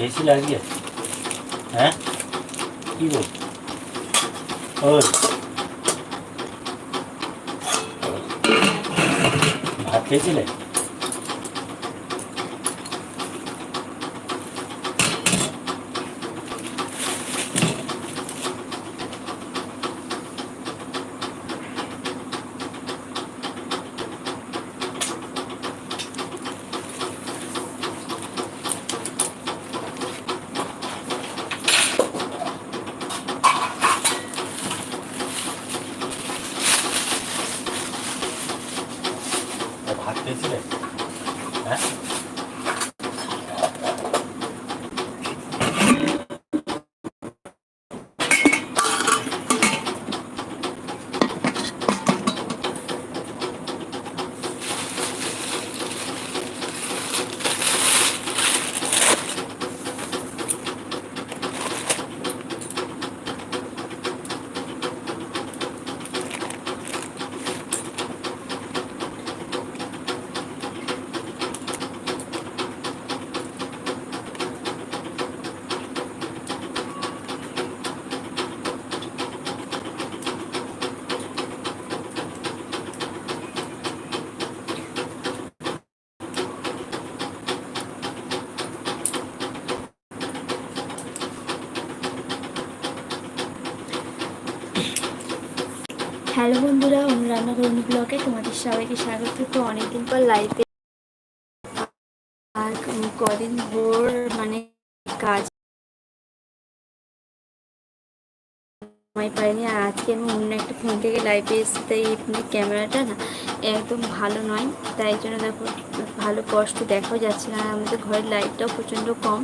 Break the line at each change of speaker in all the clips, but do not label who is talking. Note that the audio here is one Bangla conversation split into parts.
ভাত লাগিয়ে হ্যাঁ? কি বল? ওই ভাত খেয়েছিলে? ভাত খেয়েছিলে হ্যাঁ
হ্যালো বন্ধুরা অনুরান্না করুন ব্লগে তোমাদের সবাইকে স্বাগত। তো অনেকদিন পর লাইফে আর কদিন ভোর মানে কাজ সময় পাইনি। আর আজকে আমি অন্য একটা ফোন থেকে লাইভে এসেছি, তাই ক্যামেরাটা না একদম ভালো নয়। তাই জন্য দেখো ভালো কষ্ট দেখাও যাচ্ছে না। আমাদের ঘরের লাইটটাও প্রচণ্ড কম।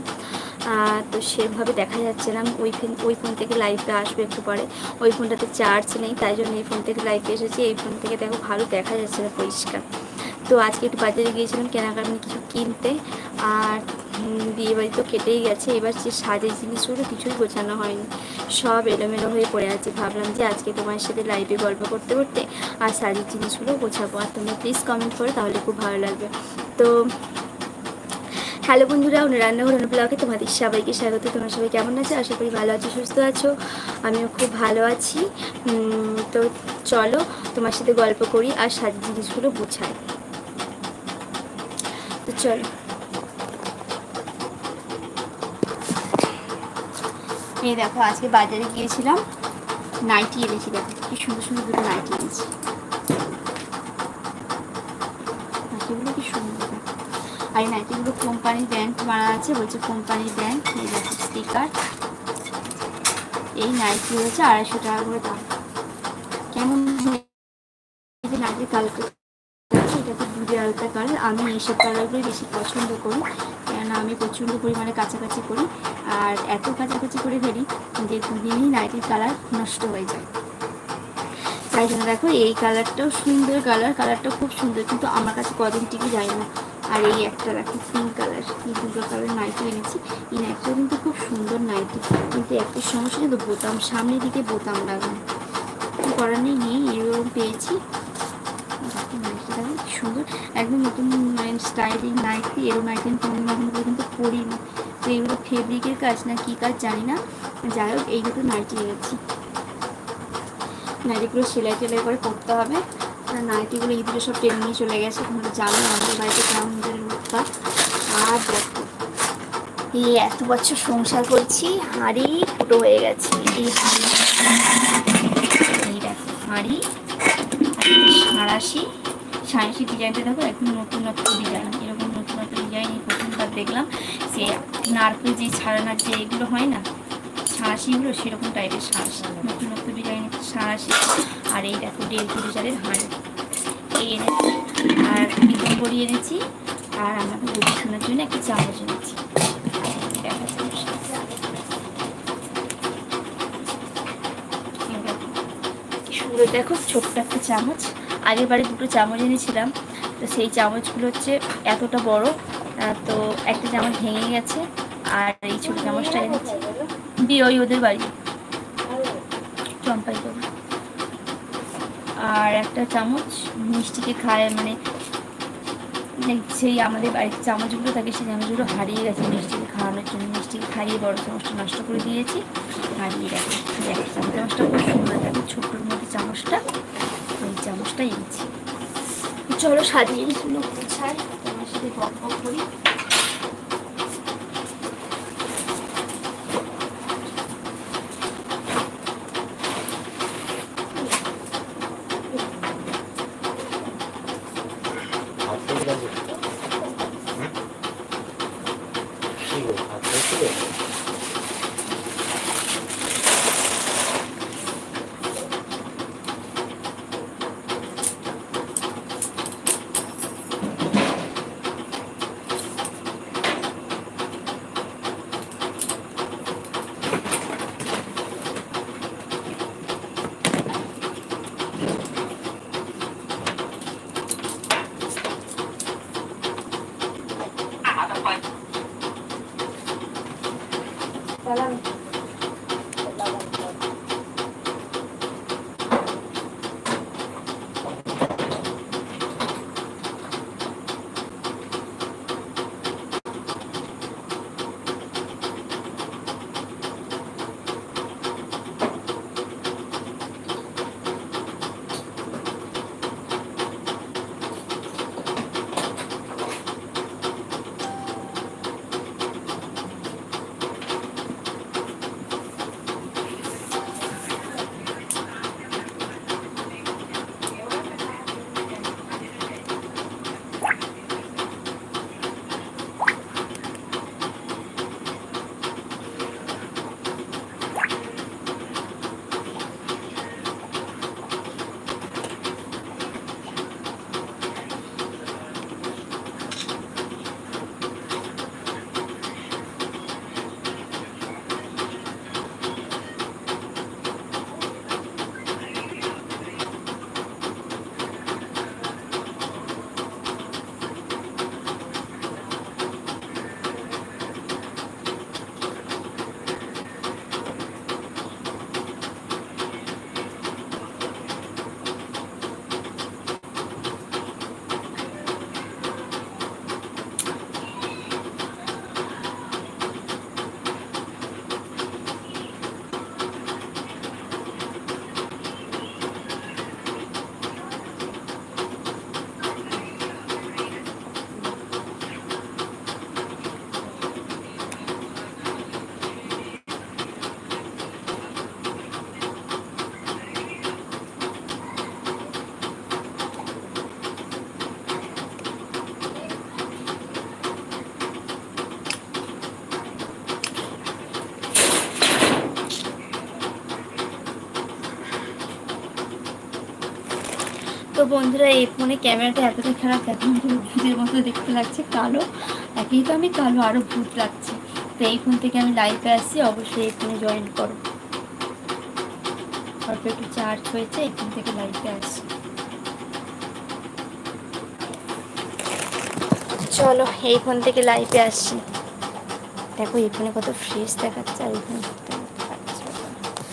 তো সেভাবে দেখা যাচ্ছে না। ওই ফোন ওই ফোন থেকে লাইভে আসবে একটু পরে। ওই ফোনটাতে চার্জ নেই তাই জন্য এই ফোন থেকে লাইভে এসেছি। এই ফোন থেকে দেখো ভালো দেখা যাচ্ছে না পরিষ্কার। তো আজকে একটু বাজারে গিয়েছিলাম কেনাকাটা কিছু কিনতে। আর উম, বিয়ে বাড়ি তো কেটেই গেছে। এবার যে সাজের জিনিসগুলো কিছুই গোছানো হয়নি। সব এলোমেলো হয়ে পড়ে আছে। ভাবলাম যে আজকে তোমার সাথে লাইভে গল্প করতে করতে আর সাজের জিনিসগুলো গোছাবো। আর তোমরা প্লিজ কমেন্ট করো তাহলে খুব ভালো লাগবে। তো হ্যালো বন্ধুরা উনি রান্নাঘর অনু ব্লগে তোমাদের সবাইকে স্বাগত। তোমার সবাই কেমন আছে? আশা করি ভালো আছো, সুস্থ আছো। আমিও খুব ভালো আছি। তো চলো তোমার সাথে গল্প করি আর সাজের জিনিসগুলো গোছাই। তো চলো। এই দেখো, আজকে বাজারে গিয়েছিলাম, নাইটি এনেছি দেখো, কি সুন্দর সুন্দর দুটো নাইটি এনেছি। নাইটিগুলো কি সুন্দর দেখো। আর এই নাইটিগুলো কোম্পানির ব্যান্ড মারা আছে, বলছে কোম্পানির ব্যান্ড এই দেখো স্টিকার এই নাইটি হয়েছে আড়াইশো টাকা করে দাম। কেমন নাইটির কালারটা এটা তো দুধে আলতা কালার। আমি এইসব কালারগুলোই বেশি পছন্দ করি, কেননা আমি প্রচণ্ড পরিমাণে কাছাকাছি করি। আর এত কাছাকাছি করে ফেলি যে দুদিনই নাইটির কালার নষ্ট হয়ে যায়। তাই জন্য দেখো, এই কালারটাও সুন্দর কালার কালারটা খুব সুন্দর। কিন্তু আমার কাছে কদিন টিকে যায় না। আর এই একটা দেখো পিঙ্ক কালার এই দুটো কালার নাইটি এনেছি। এই নাইটটাও কিন্তু খুব সুন্দর নাইটি কিন্তু একটা সমস্যা কিন্তু বোতাম, সামনের দিকে বোতাম লাগানো। করার নেই নেই, এরকম পেয়েছি। নাইটিটা সুন্দর। একদম নতুন মানে স্টাইলিং নাইটি এরকম নাইটি কোনো এখন পর্যন্ত পরিনি। তো এগুলো ফেব্রিকের কাজ না কী কাজ জানি না। যাই হোক, এই দুটো নাইটি এনেছি। নাইটিগুলো সেলাই টেলাই করে করতে হবে। আর নাইটিগুলো ঈদের সব টেনে নিয়ে চলে গেছে, তোমরা জানো আমাদের বাড়িতে কেমন ঈদের উৎপাত। আর দেখো, এই এত বছর সংসার করছি, হাঁড়ি ফুটো হয়ে গেছে। এই হাঁড়ি, এই দেখো হাঁড়ি, সাঁড়াশি সাঁড়াশি ডিজাইনটা দেখো, একদম নতুন নতুন ডিজাইন, এরকম নতুন নতুন ডিজাইন এই প্রথমবার দেখলাম। সে নারকেল যে ছাড়ানোর যে এগুলো হয় না, সাঁড়াশিগুলো সেরকম টাইপের সাঁড়াশি, নতুন নতুন ডিজাইনের সাঁড়াশি। আর এই দেখো কেজি চালের হাঁড়ি। এই এনেছি। আর করিয়ে এনেছি। আর বুঝে শোনার জন্য একটা চামচ এনেছি। সুন্দর, দেখো, ছোট্ট একটা চামচ। আগের বারে দুটো চামচ এনেছিলাম। তো সেই চামচগুলো হচ্ছে এতটা বড় তো একটা চামচ ভেঙে গেছে। আর এই ছোট চামচটা এনেছি। দিয়ে ওই ওদের বাড়ি। চম্পাই করে আর একটা চামচ মিষ্টিকে খায় মানে
সেই আমাদের বাড়ির চামচগুলো থাকে সেই চামচগুলো হারিয়ে গেছে মিষ্টিকে খাওয়ানোর জন্য। মিষ্টিকে খাইয়ে বড় চামচটা নষ্ট করে দিয়েছি, হারিয়ে গেছে। দেখ, চামচটা খুব সুন্দর থাকে ছোট্টোর মধ্যে চামচটা ওই চামচটা এনেছি। চলো সাজিয়ে এগুলো গুছাই তোমার সাথে গল্প করি।
বন্ধুরা, এই ফোনে ক্যামেরাটা এতটা খারাপ এখন ভূতের মতো দেখতে লাগছে, কালো। একেই তো আমি কালো আরও ভূত লাগছে। তো এই ফোন থেকে আমি লাইভে আসছি, অবশ্যই এই ফোনে জয়েন করো। অল্প একটু চার্জ হয়েছে, এই ফোন থেকে লাইভে আসছি। চলো, এই ফোন থেকে লাইভে আসছি। দেখো, এই ফোনে কত ফ্রেশ দেখাচ্ছে, আর এই ফোনে